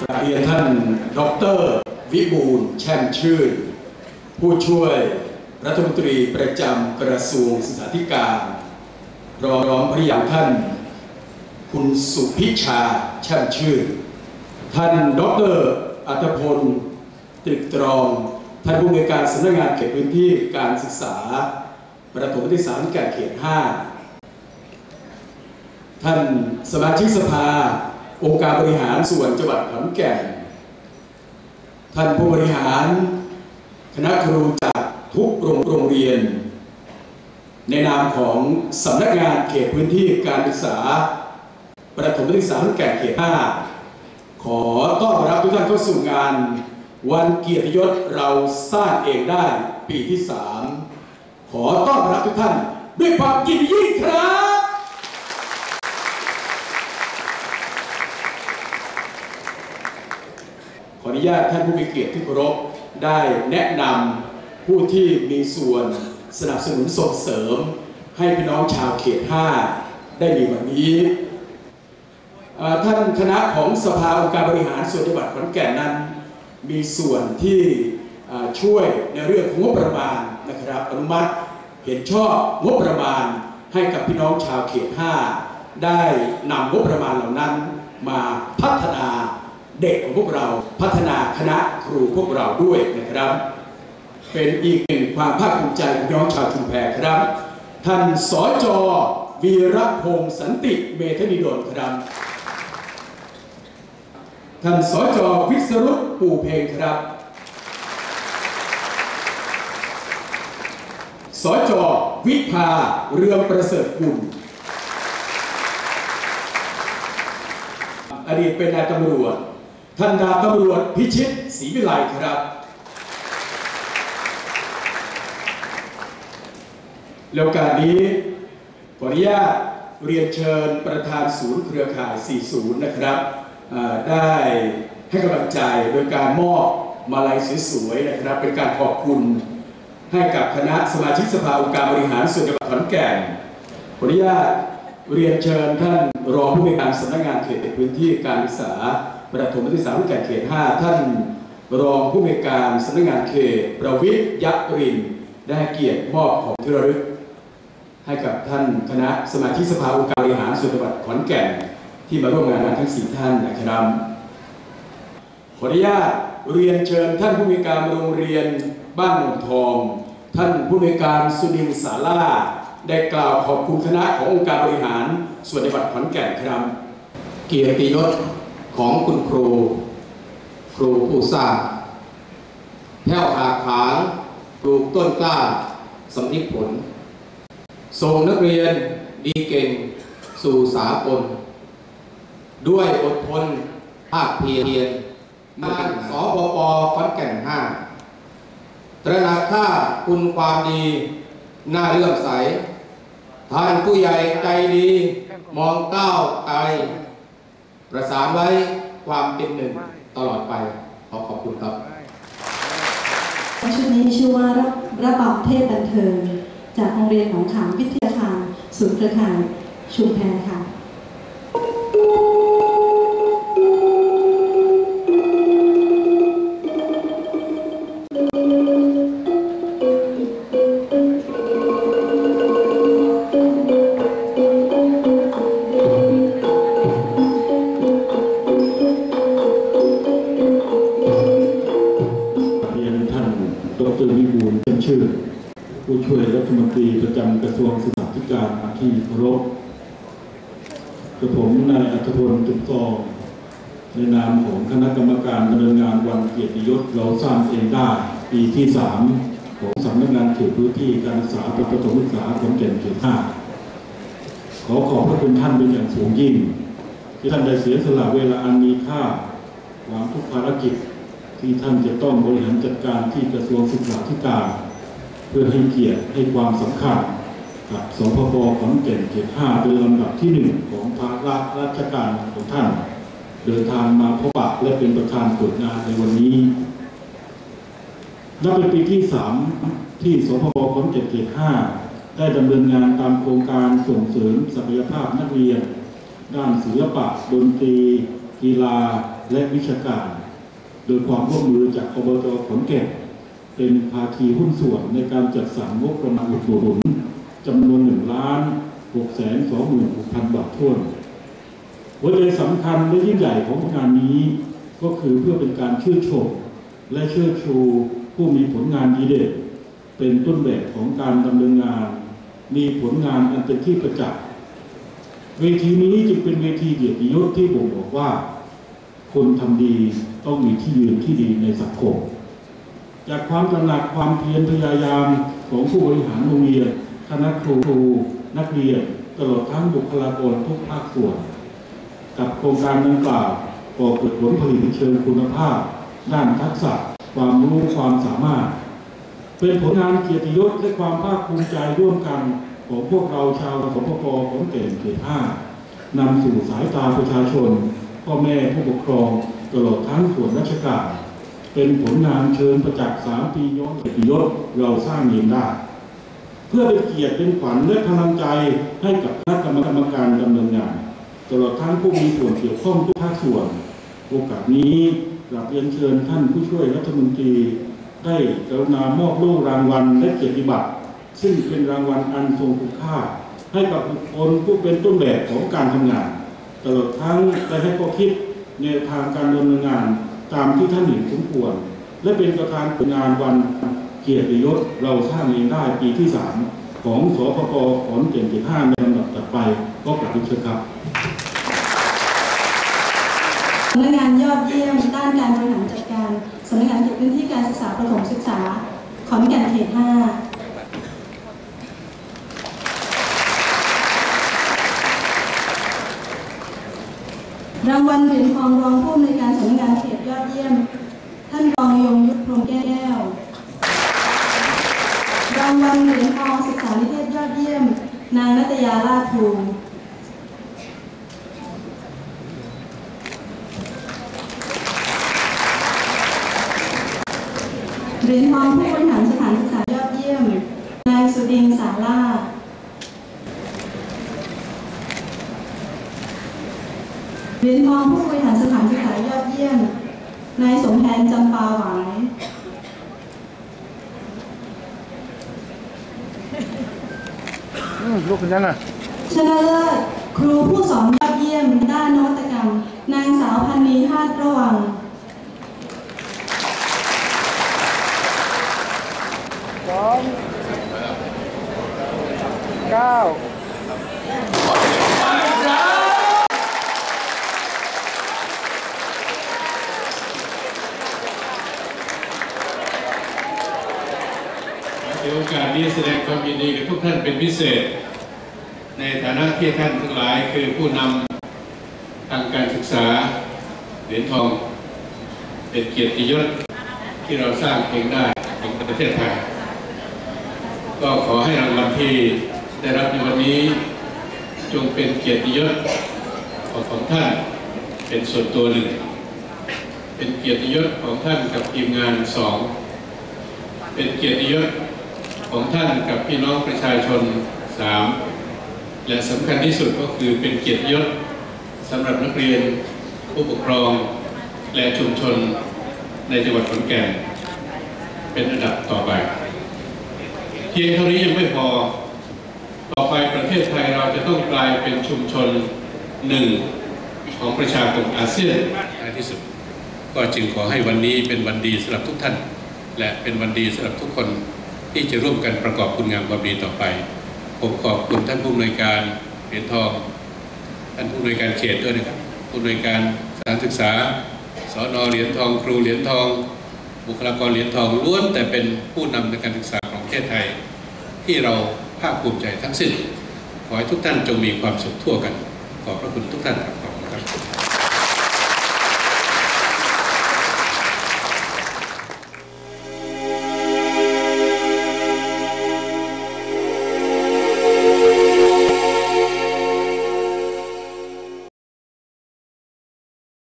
กราบเรียนท่านดร วิบูลแช่มชื่น ผู้ช่วยรัฐมนตรีประจำกระทรวงศึกษาธิการรองรองพระยาท่าน คุณสุพิชาแช่มชื่น ท่านดรอัตพลตรึกตรอง ท่านผู้อำนวยการสำนักงานเขตพื้นที่การศึกษา ประถมศึกษาธิการเขต 5 ท่านสมาชิกสภา องค์การบริหารส่วนจังหวัดขอนแก่น ท่านผู้บริหาร คณะครูจากทุกโรงงเรียน ในนามของสำนักงานเขตพื้นที่การศึกษา ประถมศึกษาขอนแก่นเขต 5 ขอต้อนรับทุกท่านเข้าสู่งาน วันเกียรติยศเราสร้างเองได้ปีที่ 3 ขอต้อนรับทุกท่านด้วยความยินดียิ่งครับ ข ออนุญาตท่านผู้มีเกียรติที่เคารพได้แนะนำผู้ที่มีส่วนสนับสนุนส่งเสริม ให้พี่น้องชาวเขต 5 ได้มีวันนี้ท่านคณะของสภาองค์การบริหารส่วนจังหวัดขอนแก่นนั้น มีส่วนที่ช่วยในเรื่องของงบประมาณนะครับอนุมัติเห็นชอบงบประมาณให้กับพี่น้องชาวเขต 5 ได้นำงบประมาณเหล่านั้นมาพัฒนา เด็กของพวกเราพัฒนาคณะครูพวกเราด้วยนะครับ เป็นอีกหนึ่งความภาคภูมิใจของน้องชาวชุมแพครับ ท่านสจวีรพงศ์สันติเมธนิดลครับท่านสจวิศรุตปู่เพลงครับสจวิภาเรืองประเสริฐกุลอดีตเป็นนายตำรวจ ท่านดาบตำรวจพิชิตศรีวิไลครับ แล้วการนี้ขออนุญาตเรียนเชิญประธานศูนย์เครือข่าย 40 นะครับ ได้ให้กำลังใจโดยการมอบมาลัยสวยๆนะครับ เป็นการขอบคุณให้กับคณะสมาชิกสภาองค์การบริหารส่วนจังหวัดขอนแก่นขออนุญาตเรียนเชิญท่านรองผู้ในการสำนักงานเขตพื้นที่การศึกษา ประถมศึกษาขอนแก่นเขต 5 ท่านรองผู้ในวยการสำนักงานเขต ประวิทย์ยักริน ได้เกียรติมอบของที่ระลึก ให้กับท่านคณะสมาชิกสภาองค์การบริหารส่วนจังหวัดขอนแก่น ที่มาร่วมงานทั้งสี่ท่านนะครับขออนุญาตเรียนเชิญท่านผู้มีการโรงเรียนบ้านโนนทอง ท่านผู้มีการสุนินสาราได้กล่าวขอบคุณคณะขององค์การบริหารส่วนจังหวัดขอนแก่นครับ เกียรติยศ ของคุณครู ครูผู้สร้างแผ้วอาขางปลูกต้นกล้าสำนิผล ส่งนักเรียนดีเก่งสู่สากลด้วยอดทนภาคเพียรงานสปปขอนแก่นห้าตระหนักค่าคุณความดีน่าเลื่อมใส ท่านผู้ใหญ่ใจดี มองก้าวไกล ประสานไว้ความเป็นหนึ่งตลอดไป ขอขอบคุณครับชุดนี้ชื่อว่าระระบำเทพบันเทิง จากโรงเรียนหนองขามวิทยาคารศูนย์เครือข่ายชุมแพค่ะ ที่เคารพกระผมนายอัธพลตึกกองในนามของคณะกรรมการดำเนินงานวันเกียรติยศเราสร้างเองได้ ปีที่ 3 ของสำนักงานเขตพื้นที่การศึกษาประถมศึกษาขอนแก่นเขตห้าขอขอบพระคุณท่านเป็นอย่างสูงยิ่ง ที่ท่านได้เสียสละเวลาอันมีค่าวางทุกภารกิจที่ท่านจะต้องบริหารจัดการที่กระทรวงศึกษาธิการ เพื่อให้เกียรติให้ความสำคัญ กับสพบขอนแก่นเขตห้าเป็นลำดับที่หนึ่งของภาระราชการของท่าน เดินทางมาพบปะและเป็นประธานตรวจงานในวันนี้นับเป็นปีที่สามที่สพบขอนแก่นเขตห้าได้ดำเนินงานตามโครงการส่งเสริมศักยภาพนักเรียน ด้านศิลปะดนตรี กีฬาและวิชาการ โดยความร่วมมือจากอบจขอนแก่นเป็นภาคีหุ้นส่วนในการจัดสรรงบประมาณอุดหนุน จำนวน1ล้าน6แสน2 6 0 0 0บาททั่วนหัวใจสำคัญและยิ่งใหญ่ของงานนี้ ก็คือเพื่อเป็นการชื่นชมและเชิดชูผู้มีผลงานดีเด่นเป็นต้นแบบของการดำเนินงาน มีผลงานอันเป็นที่ประจักษ์เวทีนี้จึงเป็นเวทีเกียรติยศที่บ่งบอกว่า คนทำดีต้องมีที่ยืนที่ดีในสังคม จากความตระหนักความเพียรพยายามของผู้บริหารโรงเรียน คณะครูนักเรียนตลอดทั้งบุคลากรทุกภาคส่วน กับโครงการดังกล่าวก่อเกิดผลผลิตเชิงคุณภาพ ด้านทักษะ ความรู้ความสามารถ เป็นผลงานเกียรติยศและความภาคภูมิใจร่วมกันของพวกเราชาวสปปของเก่นเขตห้านำสู่สายตาประชาชน พ่อแม่ผู้ปกครองตลอดทั้งส่วนราชการ เป็นผลงานเชิญประจักษ์สามปีย้อนเกียรติยศเราสร้างเองได้ เพื่อเป็นเกียรติเป็นขวัญและพลังใจให้กับคณะกรรมการดำเนินงานตลอดทั้งผู้มีส่วนเกี่ยวข้องทุกภาคส่วน โอกาสนี้กราบเรียนเชิญท่านผู้ช่วยรัฐมนตรี ได้กรุณามอบโล่รางวัลและเกียรติบัตรซึ่งเป็นรางวัลอันทรงคุณค่า ให้กับบุคคลผู้เป็นต้นแบบของการทำงาน ตลอดทั้งได้ให้ข้อคิดแนวทางการดำเนินงานตามที่ท่านเห็นสมควร และเป็นประธานผลงานวัน เกียรติยศเราสร้างเองได้ปีที่ 3 ของสปปขอนแก่นเขตห้าในลำดับต่อไปก็กราบเรียนเชิญครับสำนักงานยอดเยี่ยมด้านการบริหารจัดการสำนักงานเขตพื้นที่การศึกษาประถมศึกษาขอนแก่นเขต 5รางวัลเหรียญทองรองผู้อำนวยการสำนักงานเขตยอดเยี่ยม ท่านรองยงยุทธพรมแก้วางวัลเหรียญทองศึกษานิเทศยอดเยี่ยม นางนัตยาลาภูมิเหรียญทองผู้บริหารสถานศึกษายอดเยี่ยม นายสุดินสาลาเหรียญทองผู้บริหารสถานศึกษายอดเยี่ยม นายสมแทนจำปาหวาย ลูกคุณยังอะชนะเลิศครูผู้สอนยอดเยี่ยมด้านนวัตกรรม นางสาวพันนีฮาดระวัง สองเก้า ในี้แสดงความยินดีกับทุกท่านเป็นพิเศษ ในฐานะที่ท่านทั้งหลายคือผู้นำทางการศึกษาเหรียญทอง เป็นเกียรติยศที่เราสร้างเองได้ของประเทศไทย ก็ขอให้รางวัลที่ได้รับในวันนี้จงเป็นเกียรติยศของของท่านเป็นส่วนตัวหนึ่ง เป็นเกียรติยศของท่านกับทีมงานสองเป็นเกียรติยศ ของท่านกับพี่น้องประชาชนสามและสำคัญที่สุดก็คือเป็นเกียรติยศสำหรับนักเรียน ผู้ปกครอง และชุมชนในจังหวัดขอนแก่น เป็นอันดับต่อไปเพียงเท่านี้ยังไม่พอ ต่อไปประเทศไทยเราจะต้องกลายเป็นชุมชนหนึ่งของประชาคมอาเซียนในที่สุด ก็จึงขอให้วันนี้เป็นวันดีสำหรับทุกท่าน และเป็นวันดีสำหรับทุกคน ที่จะร่วมกันประกอบคุณงามความดีต่อไป ผมขอบคุณท่านผู้อำนวยการเหรียญทอง ท่านผู้อำนวยการเขตด้วยนะครับ ผู้อำนวยการสถานศึกษา สอนอเหรียญทอง ครูเหรียญทอง บุคลากรเหรียญทองล้วนแต่เป็นผู้นำในการศึกษาของประเทศไทย ที่เราภาคภูมิใจทั้งสิ้น ขอให้ทุกท่านจงมีความสุขทั่วกัน ขอบพระคุณทุกท่านครับขอบคุณครับ